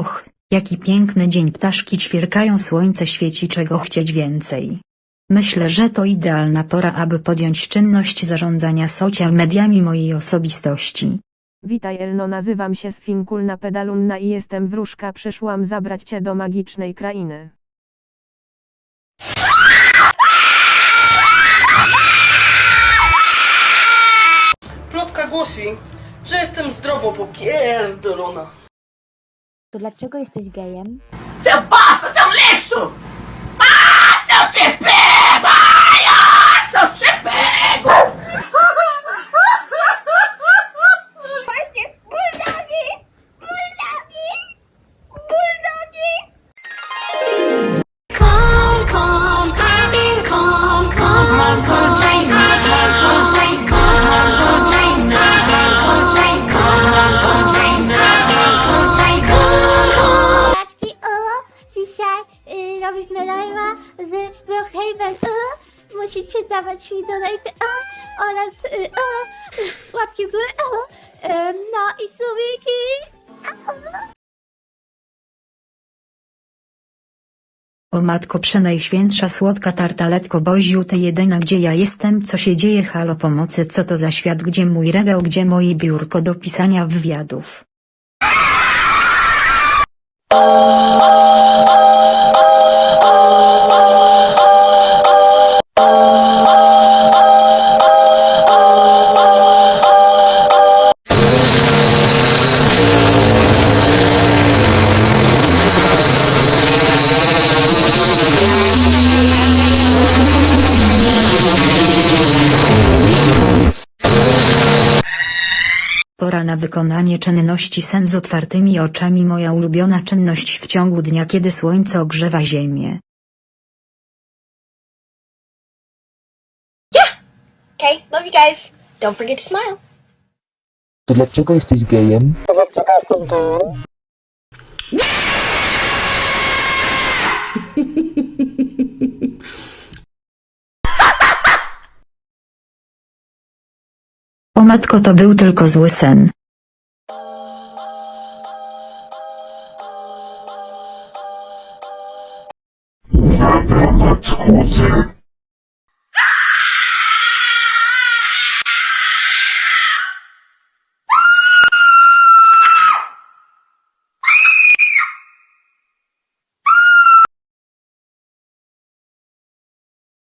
Och, jaki piękny dzień ptaszki ćwierkają słońce świeci czego chcieć więcej. Myślę, że to idealna pora, aby podjąć czynność zarządzania social mediami mojej osobistości. Witaj Elno, nazywam się Sfinkulna Pedalunna i jestem wróżka. Przyszłam zabrać cię do magicznej krainy. Plotka głosi, że jestem zdrowo popierdolona. To dlaczego jesteś gejem? Seu z Brookhaven, o, musicie dawać mi donaty, o, oraz, y, o, słabki w górę, no i subiki, O matko przenajświętsza słodka tartaletko Boziu ty jedyna gdzie ja jestem co się dzieje halo pomocy co to za świat gdzie mój regał gdzie moje biurko do pisania wywiadów. Pora na wykonanie czynności sen z otwartymi oczami moja ulubiona czynność w ciągu dnia kiedy słońce ogrzewa ziemię. Okay, love you guys. Don't forget to smile. To dlaczego jesteś gejem? O matko to był tylko zły sen. Uwaga, nadchodzę.